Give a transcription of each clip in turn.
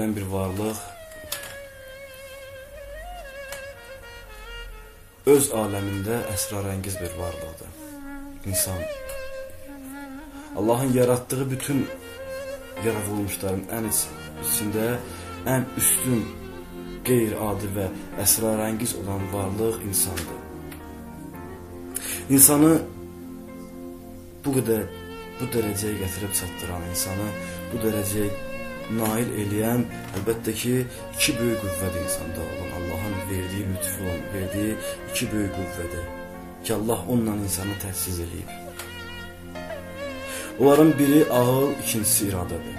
Deyilən bir varlıq öz aləmində əsrarəngiz bir varlıqdır. İnsan Allahın yaratdığı bütün yaradılmışların ən içində ən üstün, qeyri-adi və əsrarəngiz olan varlıq insandır. İnsanı bu qədər bu dərəcəyə gətirib çatdıran insanı bu dərəcəyə nail eləyən əlbəttə ki, iki böyük qüvvədir insanda olan Allahın verdiyi lütfu, verdiyi iki böyük qüvvədir ki, Allah onunla insanı təhsiz eləyib. Onların biri ağıl, ikincisi iradədir.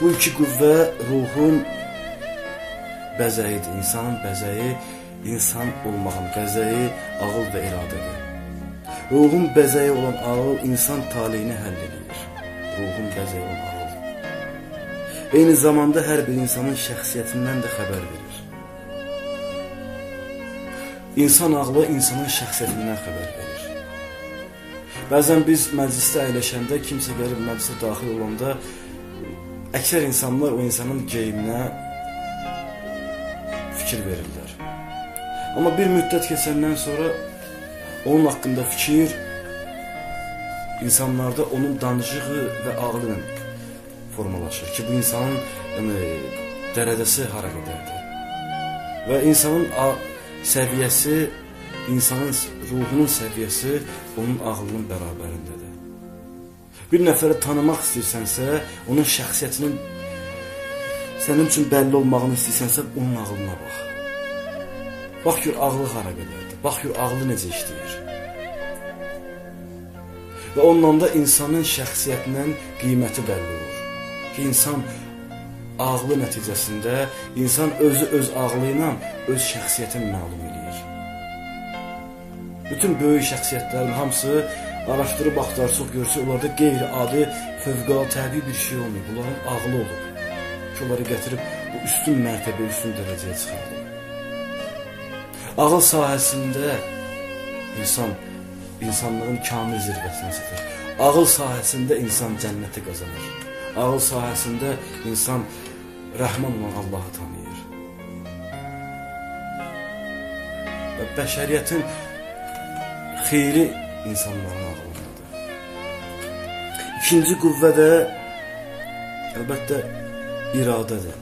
Bu iki qüvvə ruhun bəzəyidir, insanın bəzəyi, insan olmağın bəzəyi ağıl və iradədir. Ruhun bəzəyi olan ağıl insan taleyini həll edir. Ruhun bəzəyi olan ağıl eyni zamanda hər bir insanın şəxsiyyətindən də xəbər verir. İnsan ağlı insanın şəxsiyyətindən xəbər verir. Bəzən biz məclisdə əyləşəndə, kimsə gəlib məclisə daxil olanda, əksər insanlar o insanın geyiminə fikir verirlər. Amma bir müddət keçəndən sonra onun haqqında fikir insanlarda onun danışığı və ağlı ilə formalaşır ki, bu insanın yəni, dərəcəsi hara qədərdir. Və insanın səviyyəsi, insanın ruhunun səviyyəsi onun ağlının bərabərindədir. Bir nəfəri tanımaq istəyirsənsə, onun şəxsiyyətinin sənin üçün bəlli olmağını istəyirsənsə, onun ağlına bax. Bax gör ağlı hara qədərdir. Bax gör ağlı necə işləyir. Və ondan da insanın şəxsiyyətindən qiyməti bəlli olur insan ağlı nəticəsində insan özü öz ağlı ilə öz şəxsiyyətini məlum eləyir. Bütün böyük şəxsiyyətlərin hamısı araşdırıb axtarsaq görsə, onlarda qeyri-adi, fövqəladə təbii bir şey olmayıb. Bunların ağlı olub. Ki, onları gətirib bu üstün mərtəbə, üstün dərəcəyə çıxardır. Ağıl sahəsində insan insanlığın kamil zirvəsinə çatır. Ağıl sahəsində insan cənnəti qazanır ağıl sahəsində insan rəhman olan Allahı tanıyır. Və bəşəriyyətin xeyri insanların ağlındadır. İkinci qüvvə də əlbəttə iradədir.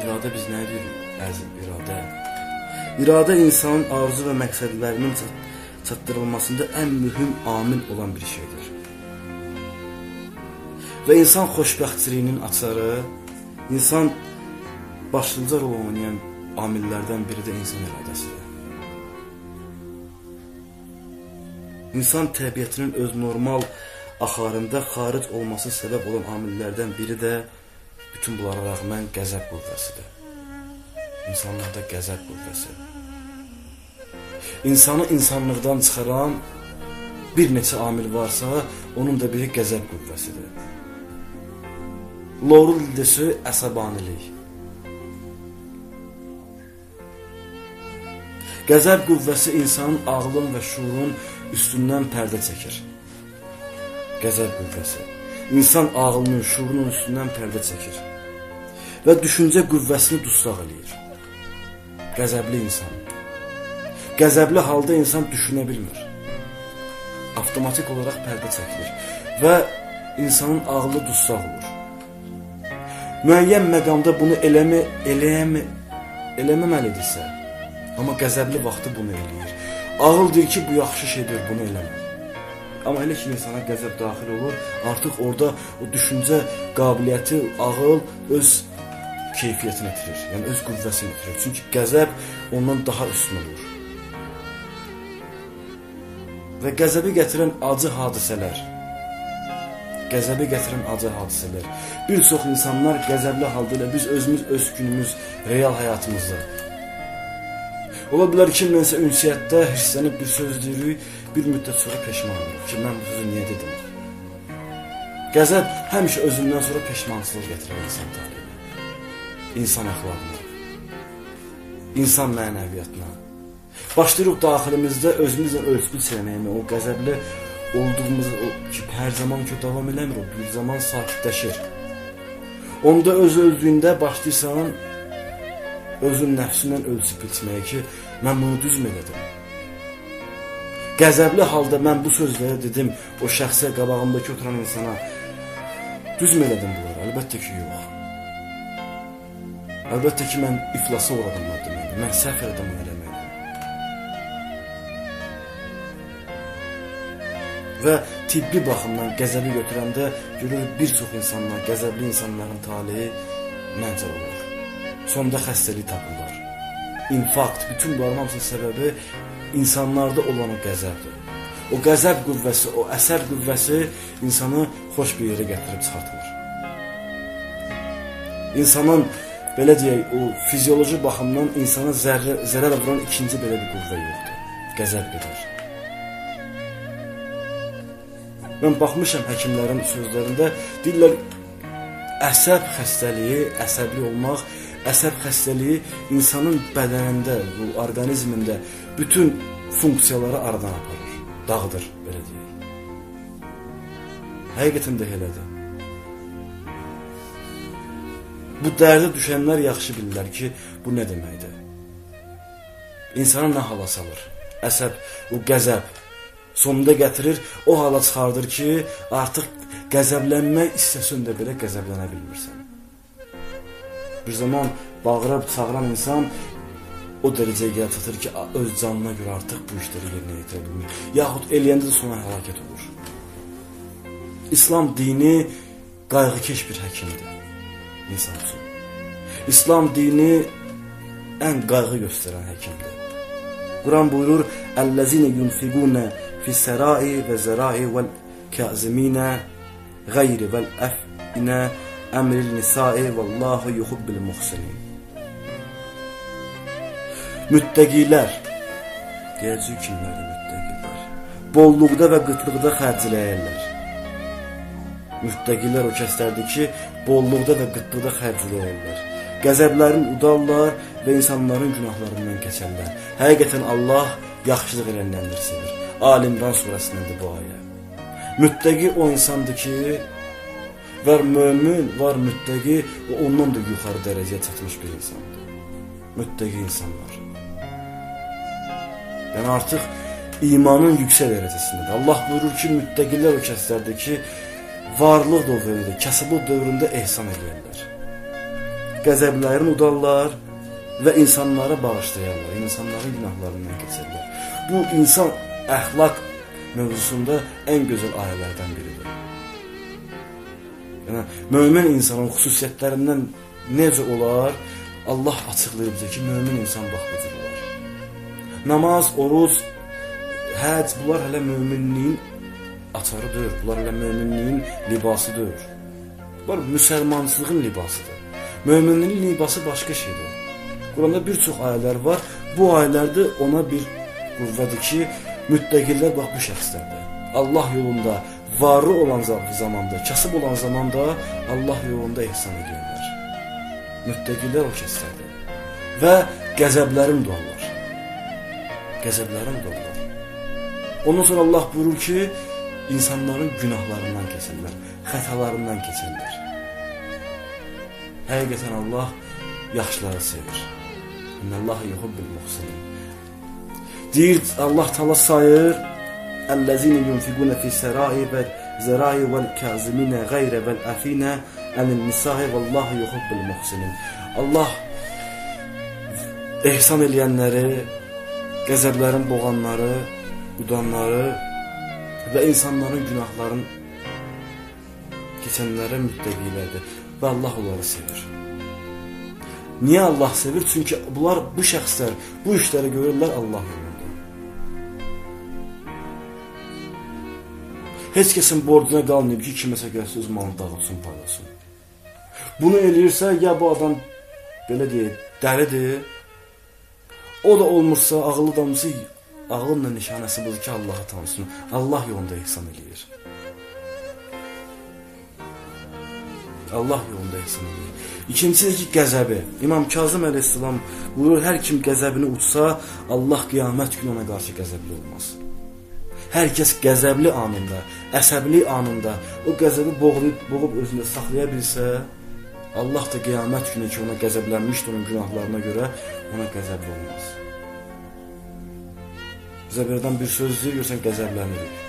İradə biz nə deyirik? Əzim, iradə. İradə insanın arzu və məqsədlərinin çatdırılmasında ən mühüm amil olan bir şeydir. Və insan xoşbəxtçiliyinin açarı, insan başlıca rol oynayan amillərdən biri də insan iradəsidir. İnsan təbiətinin öz normal axarında xaric olması səbəb olan amillərdən biri də bütün bunlara rəğmən qəzəb qüvvəsidir. İnsanlarda qəzəb qüvvəsi. İnsanı insanlıqdan çıxaran bir neçə amil varsa, onun da biri qəzəb qüvvəsidir. Lorul dildəsi əsəbanilik. Qəzəb qüvvəsi insanın ağlın və şuurun üstündən pərdə çəkir. Qəzəb qüvvəsi. İnsan ağlının, şuurunun üstündən pərdə çəkir. Və düşüncə qüvvəsini dustaq eləyir. Qəzəbli insan. Qəzəbli halda insan düşünə bilmir. Avtomatik olaraq pərdə çəkilir və insanın ağlı dustaq olur müəyyən məqamda bunu eləmə, eləyəmi, eləməməlidirsə, amma qəzəbli vaxtı bunu eləyir. Ağıl deyir ki, bu yaxşı şeydir, bunu eləmə. Amma elə ki, insana qəzəb daxil olur, artıq orada o düşüncə qabiliyyəti, ağıl öz keyfiyyətini itirir, yəni öz qüvvəsini itirir. Çünki qəzəb ondan daha üstün olur. Və qəzəbi gətirən acı hadisələr, qəzəbi gətirən acı hadisələr. Bir çox insanlar qəzəbli halda ilə biz özümüz öz günümüz, real həyatımızda. Ola bilər ki, mənsə ünsiyyətdə hirslənib bir söz deyirik, bir müddət sonra peşman oluruq ki, mən bu sözü niyə dedim? Qəzəb həmişə özündən sonra peşmançılıq gətirər insan talibinə, insan əxlaqına, insan mənəviyyatına. Başlayırıq daxilimizdə özümüzlə ölçülü sevməyimi, o qəzəbli olduğumuz o ki, hər zaman ki davam eləmir, o bir zaman sakitləşir. Onda öz özlüyündə başlayırsan özün nəfsindən ölçüb biçməyə ki, mən bunu düzmü elədim? Qəzəbli halda mən bu sözləri dedim o şəxsə qabağımdakı oturan insana. Düzmü elədim bunları? Əlbəttə ki, yox. Əlbəttə ki, mən iflasa uğradım deməli. Mən səhv elədim onu Və tibbi baxımdan qəzəbi götürəndə görürük bir çox insanlar, qəzəbli insanların taleyi məncə olur. Sonda xəstəlik tapırlar. İnfarkt, bütün bunların hamısının səbəbi insanlarda olan o qəzəbdir. O qəzəb qüvvəsi, o əsər qüvvəsi insanı xoş bir yerə gətirib çıxartır. İnsanın belə deyək, o fizioloji baxımdan insana zərrə, zərər vuran ikinci belə bir qüvvə yoxdur. Qəzəb qədər. Mən baxmışam həkimlərin sözlərində deyirlər əsəb xəstəliyi, əsəbli olmaq əsəb xəstəliyi insanın bədənində, bu orqanizmində bütün funksiyaları aradan aparır, dağıdır, belə deyək. Həqiqətən də elədir. Bu dərdə düşənlər yaxşı bilirlər ki, bu nə deməkdir. İnsanı nə hala salır? Əsəb, bu qəzəb sonunda gətirir, o hala çıxardır ki, artıq qəzəblənmək istəsən də belə qəzəblənə bilmirsən. Bir zaman bağırıb çağıran insan o dərəcəyə gəlir çatır ki, öz canına görə artıq bu işləri yerinə yetirə bilmir. Yaxud eləyəndə də sona həlakət olur. İslam dini qayğıkeş bir həkimdir insan üçün. İslam dini ən qayğı göstərən həkimdir. Quran buyurur: "Əlləzine yunfiquna fis-sərai və zərai vel-kaziminə gayri vel-əfinə" əmril nisai vallahu yuhibbil muhsinin. Müttəqilər deyəcək kimlərdir müttəqilər? Bolluqda və qıtlıqda xərcləyərlər. Müttəqilər o kəslərdir ki, bolluqda və qıtlıqda xərcləyərlər. Qəzəblərin udarlar və insanların günahlarından keçərlər. Həqiqətən Allah yaxşılıq edənləri sevir. Alimran surəsindədir bu ayə. Müttəqi o insandır ki, var mömin, var müttəqi və ondan da yuxarı dərəcəyə çatmış bir insandır. Müttəqi insanlar. Yəni artıq imanın yüksək dərəcəsindədir. Allah buyurur ki, müttəqilər o kəslərdir ki, varlıq dövründə, kasıblıq dövründə ehsan edirlər. Qəzəblərini udarlar və insanlara bağışlayarlar, insanların günahlarından keçirlər. Bu insan əxlaq mövzusunda ən gözəl ayələrdən biridir. Yəni mömin insanın xüsusiyyətlərindən necə olar? Allah açıqlayır bizə ki, mömin insan bax bu cür olar. Namaz, oruc, həcc bunlar hələ möminliyin açarıdır. Bunlar hələ möminliyin libasıdır. Bunlar müsəlmançılığın libasıdır. Möminliyin libası başqa şeydir. Quranda bir çox ayələr var. Bu ayələrdə ona bir qüvvədir ki, müttəqilər bax bu şəxslərdir. Allah yolunda varlı olan zamanda, kasıb olan zamanda Allah yolunda ehsan edirlər. Müttəqilər o kəslərdir. Və qəzəblərim doğurlar. Qəzəblərim doğurlar. Ondan sonra Allah buyurur ki, insanların günahlarından keçirlər, xətalarından keçirlər. Həqiqətən Allah yaxşıları sevir. İnnəllaha yuhibbul muhsinin. Deyir Allah təala sayır: "Ellezine yunfiquna fi sarai və zarai vel kazimina ghayra vel afina anin nisa'i vallahu yuhibbul muhsinin." Allah ehsan eləyənləri, qəzəblərin boğanları, udanları və insanların günahların keçənlərə müttəqilərdir və Allah onları sevir. Niyə Allah sevir? Çünki bunlar bu şəxslər bu işləri görürlər Allah yolunda. Heç kəsin borcuna qalmayıb ki, kiməsə gəlsə öz malını dağıtsın, paylasın. Bunu eləyirsə, ya bu adam belə deyək, dəlidir. O da olmursa, ağıllı adamsa, ağılın nişanəsi budur ki, Allahı tanısın. Allah yolunda ihsan eləyir. Allah yolunda ihsan eləyir. İkincisi ki, qəzəbi. İmam Kazım əleyhissalam buyurur, hər kim qəzəbini uçsa, Allah qiyamət günü ona qarşı qəzəbli olmaz. Hər kəs qəzəbli anında, əsəbli anında o qəzəbi boğulub, boğub özündə saxlaya bilsə, Allah da qiyamət günü ki, ona qəzəblənmişdir onun günahlarına görə, ona qəzəbli olmaz. Bizə birdən bir söz deyir, görsən qəzəblənirik.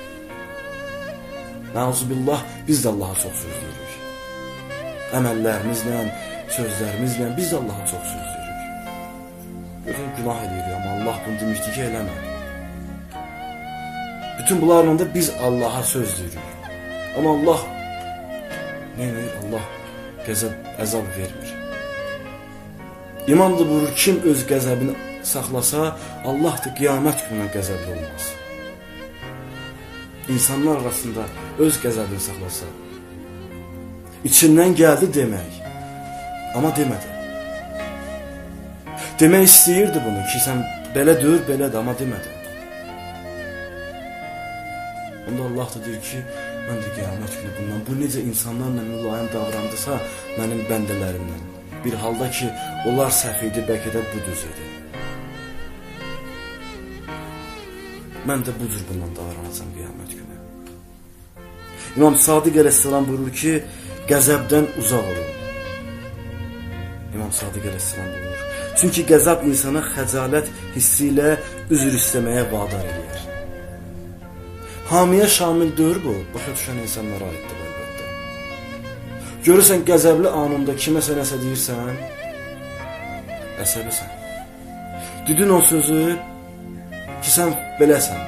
Nauzubillah, biz də Allaha çox söz deyirik. Əməllərimizlə, sözlərimizlə biz də Allaha çox söz deyirik. Görsən günah edirik, amma Allah bunu demişdi ki, eləmə. Bütün bunlarla da biz Allaha söz deyirik. Amma Allah edir? Allah qəzəb, əzab vermir. İman da buyurur, kim öz qəzəbini saxlasa, Allah da qiyamət gününə qəzəbli olmaz. İnsanlar arasında öz qəzəbini saxlasa, içindən gəldi demək, amma demədi. Demək istəyirdi bunu ki, sən belə deyir, belədir, amma demədi. Onda Allah da deyir ki, mən də qiyamət günü bundan, bu necə insanlarla mülayim davrandısa mənim bəndələrimdən. Bir halda ki, onlar səhv idi, bəlkə də bu düz idi. Mən də bu cür bundan davranacam qiyamət günü. İmam Sadiq əleyhissalam buyurur ki, qəzəbdən uzaq olun. İmam Sadiq əleyhissalam buyurur. Çünki qəzəb insana xəcalət hissi ilə üzr istəməyə vadar edir. Hamiyə şamil deyir bu, başa düşən insanlara aiddir əlbəttə. Görürsən qəzəbli anında kiməsə nəsə deyirsən, əsəbisən. Dedin o sözü ki, sən beləsən.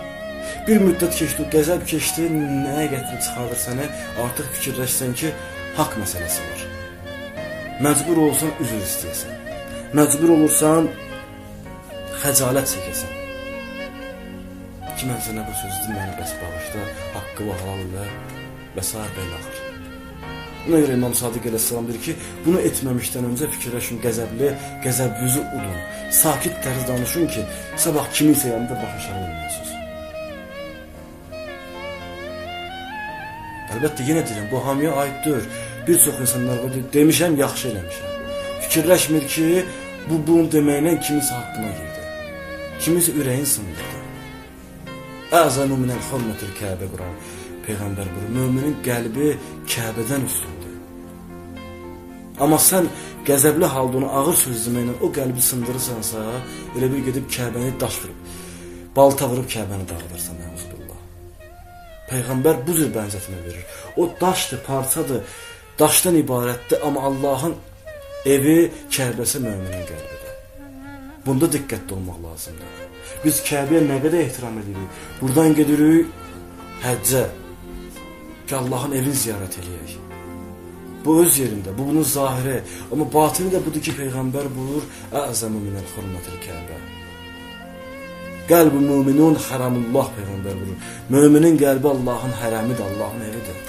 Bir müddət keçdi, qəzəb keçdi, nəyə gətirib çıxardır səni? Artıq fikirləşsən ki, haqq məsələsi var. Məcbur olsan üzr istəyəsən. Məcbur olursan xəcalət çəkəsən. Ki mən sənə bu sözü deməni bəs bağışla, haqqı və halal ilə və s. belə axır. Buna görə İmam Sadiq əleyhissalam deyir ki, bunu etməmişdən öncə fikirləşin, qəzəbli, qəzəblüzü udun. Sakit tərz danışın ki, sabah kiminsə yanında baş aşağı olmayasınız. Əlbəttə yenə deyirəm, bu hamiyə aid deyil. Bir çox insanlar var, demişəm, yaxşı eləmişəm. Fikirləşmir ki, bu bunu deməklə kimisə haqqına girdi. Kimisə ürəyin sındırdı. Əzəmu minəl xormətil Kəbə Quran. Peyğəmbər buyurur, möminin qəlbi Kəbədən üstündür. Amma sən qəzəbli halda onu ağır söz deməklə o qəlbi sındırırsansa, elə bir gedib Kəbəni daş vurub, balta vurub Kəbəni dağıdırsan, nəuzbillah. Peyğəmbər bu cür bənzətmə verir. O daşdır, parçadır, daşdan ibarətdir, amma Allahın evi Kəbəsi möminin qəlbidir. Bunda diqqətli olmaq lazımdır. Biz Kəbəyə nə qədər ehtiram edirik? Burdan gedirik həccə, ki, Allahın evini ziyarət eləyək. Bu öz yerində, bu bunun zahiri. Amma batini də budur ki, Peyğəmbər buyurur, Əzəmü minəl hurmətil Kəbə. Qəlb-i müminun haramullah Peyğəmbər buyurur. Müminin qəlbi Allahın hərəmidir, Allahın evidir.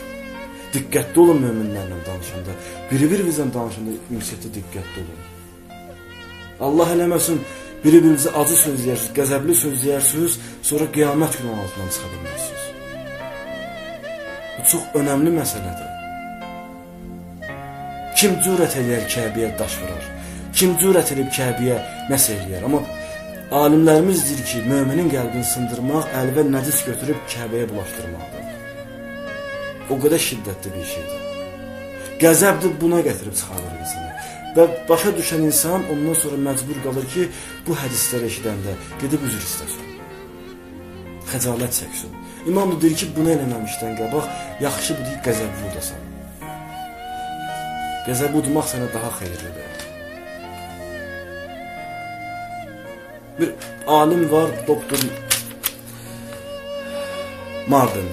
Diqqətli olun möminlərlə danışanda. Biri-birinizlə danışanda ünsiyyətdə diqqətli olun. Allah eləməsin, biri-birinizə acı söz deyirsiniz, qəzəbli söz deyirsiniz, sonra qiyamət günü altından çıxa bilməzsiniz. Bu çox önəmli məsələdir. Kim cürət eləyər Kəbəyə daş vurar? Kim cürət edib Kəbəyə nəsə eləyər? Amma alimlərimiz deyir ki, möminin qəlbini sındırmaq əlvə nəcis götürüb Kəbəyə bulaşdırmaqdır. O qədər şiddətli bir şeydir. Qəzəbdir buna gətirib çıxarır insanı. Və başa düşən insan ondan sonra məcbur qalır ki, bu hədisləri eşidəndə gedib üzr istəsin. Xəcalət çəksin. İmam da deyir ki, bunu eləməmişdən qabaq yaxşı budur qəzəb vurdasan. Qəzəb udmaq sənə daha xeyirlidir. Bir alim var, doktor Marden,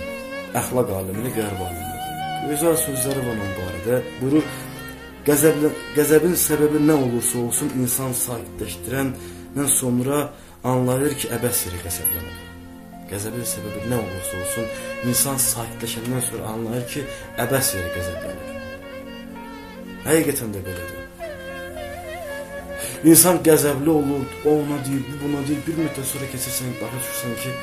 əxlaq alimi, qərb alimidir. Gözəl sözləri var onun barədə. Buyurur, qəzəblə, qəzəbin səbəbi nə olursa olsun insan sakitləşdirəndən sonra anlayır ki, əbəs yeri qəzəblənir. Qəzəbin səbəbi nə olursa olsun, insan sakitləşəndən sonra anlayır ki, əbəs yeri qəzəblənir. Həqiqətən də belədir. İnsan qəzəbli olur, o ona deyir, bu buna deyir, bir müddət sonra keçirsən, başa düşürsən ki,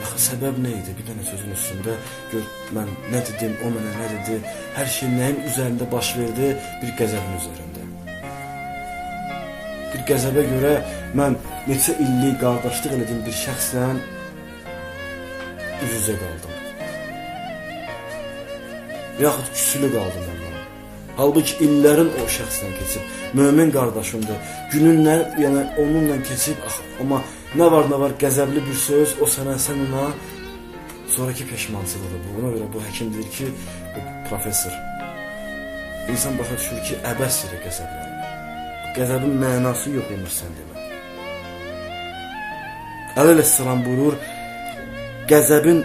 yaxı səbəb nə idi? Bir dənə sözün üstündə gör, mən nə dedim, o mənə nə dedi, hər şey nəyin üzərində baş verdi? Bir qəzəbin üzərində. Bir qəzəbə görə mən neçə illik qardaşlıq elədim bir şəxslə üz-üzə qaldım. Yaxud küsülü qaldım ondan. Halbuki illərin o şəxslə keçib, mömin qardaşımdır. Gününlə, yəni onunla keçib, amma nə var nə var qəzəbli bir söz, o sənə, sən ona sonraki peşmançılığı bu. Ona görə bu həkim deyir ki, professor İnsan başa düşür ki, əbəs yerə qəzəblənir. Qəzəbin mənası yox imiş sən demə. Əli əleyhissalam buyurur, qəzəbin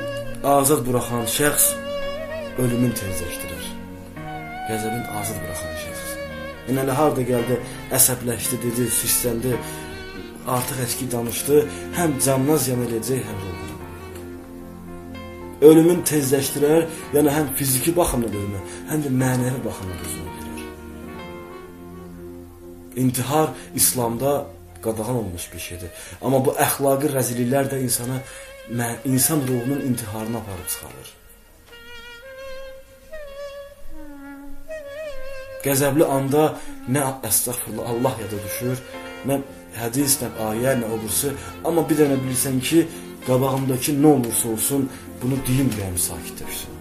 azad buraxan şəxs ölümün tezləşdirir. Qəzəbin azad buraxan şəxs. Yəni elə harda gəldi, əsəbləşdi, dedi, süsləndi, artıq əski danışdı, həm canına ziyan eləyəcək, həm ruhuna ölümün tezləşdirər, yəni həm fiziki baxımdan ölümü, həm də mənəvi baxımdan özünü öldürər. İntihar İslamda qadağan olunmuş bir şeydir. Amma bu əxlaqi rəzilliklər də insana insan ruhunun intiharına aparıb çıxarır. Qəzəbli anda nə əstəğfurullah Allah yada düşür, nə hədis, nə ayə, nə obursu, amma bir dənə bilirsən ki, qabağımdakı nə olursa olsun bunu deyim ürəyim sakitləşsin.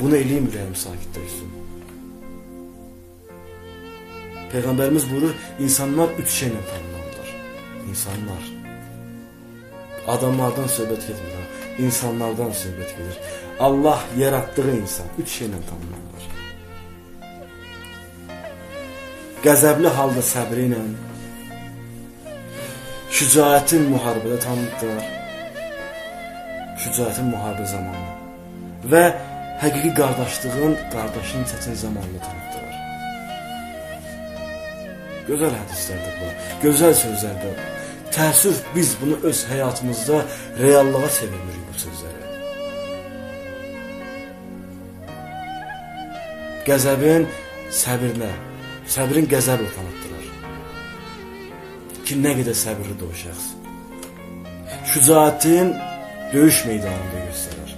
Bunu eləyim ürəyim sakitləşsin. Peyğəmbərimiz buyurur, insanlar üç şeylə tanınırlar. İnsanlar. Adamlardan söhbət getmir, insanlardan söhbət gedir. Allah yaratdığı insan üç şeylə tanınırlar. Qəzəbli halda səbri ilə, şücaətin müharibədə tanıdılar şücaətin müharibə zamanı və həqiqi qardaşlığın qardaşın çətin zamanını tanıtdılar. Gözəl hədislərdir bu, gözəl sözlərdir. Təəssüf biz bunu öz həyatımızda reallığa çevirmirik bu sözləri. Qəzəbin səbrinə, səbrin qəzəblə tanıtdılar. Ki, nə qədər səbirlidir o şəxs. Şücaətin döyüş meydanında göstərir.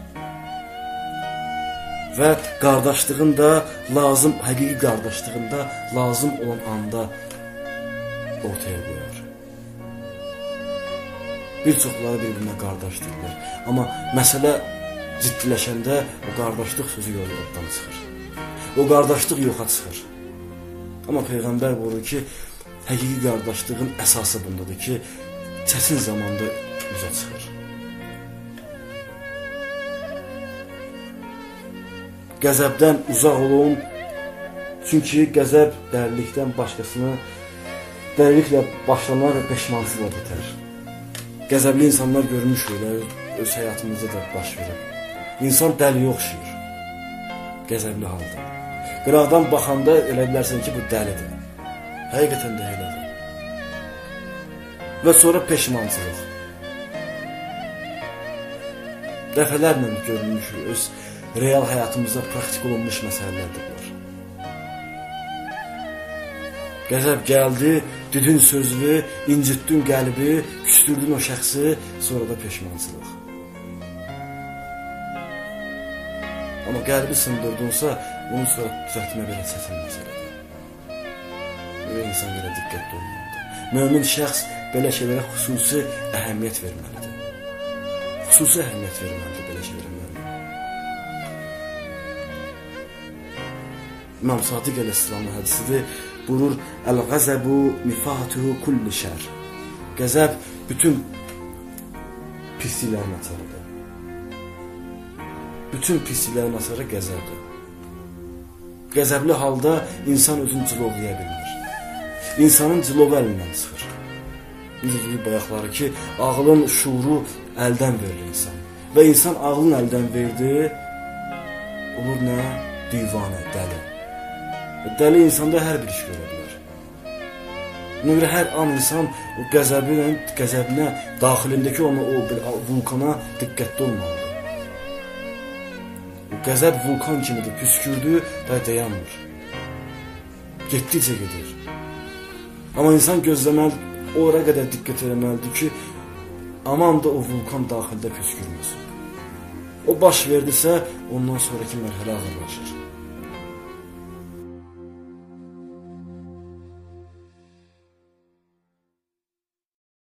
Və qardaşlığın da lazım, həqiqi qardaşlığın da lazım olan anda ortaya qoyur. Bir çoxları bir-birinə qardaş deyirlər. Amma məsələ ciddiləşəndə o qardaşlıq sözü yoldan çıxır. O qardaşlıq yoxa çıxır. Amma Peyğəmbər buyurur ki, həqiqi qardaşlığın əsası bundadır ki, çətin zamanda üzə çıxır. Qəzəbdən uzaq olun. Çünki qəzəb dəlilikdən başqasını dəliliklə başlanan və peşmançılıqla bitər. Qəzəbli insanlar görmüşük, öz həyatımızda da baş verir. İnsan dəliyə oxşayır. Qəzəbli halda. Qıraqdan baxanda elə bilərsən ki, bu dəlidir. Həqiqətən də elədir. Və sonra peşmançılıq. Dəfələrlə görmüşük öz real həyatımızda praktik olunmuş məsələlərdir bunlar. Qəzəb gəldi, didin sözlü, incitdin qəlbi, küstürdün o şəxsi, sonra da peşmançılıq. Amma qəlbi sındırdınsa, bunu sonra düzəltmə belə çətin məsələdir. Belə insan belə diqqətli olmalıdır. Mömin şəxs belə şeylərə xüsusi əhəmiyyət verməlidir. Xüsusi əhəmiyyət verməlidir belə şeylərə. İmam Sadiq əleyhissalamın hədisidir. Buyurur: "Əl-qəzəbu mifatuhu kulli şər." Qəzəb bütün pisliklərin açarıdır. Bütün pisliklərin açarı qəzəbdir. Qəzəbli halda insan özünü cilovlaya bilmir. İnsanın cilovu əlindən çıxır. Biz dedik bayaqları ki, ağlın şuuru əldən verilir insan. Və insan ağlını əldən verdi, olur nə? Divanə, dəli. Dəli insanda hər bir iş görə bilər. Görə hər an insan o qəzəbinə, qəzəbinə, daxilindəki ona o bir vulkana diqqətli olmalıdır. O qəzəb vulkan kimidir, püskürdü və dayanmır. Getdikcə gedir. Amma insan gözləməli, ora qədər diqqət etməlidir ki, aman da o vulkan daxildə püskürməsin. O baş verdisə, ondan sonraki mərhələ ağırlaşır.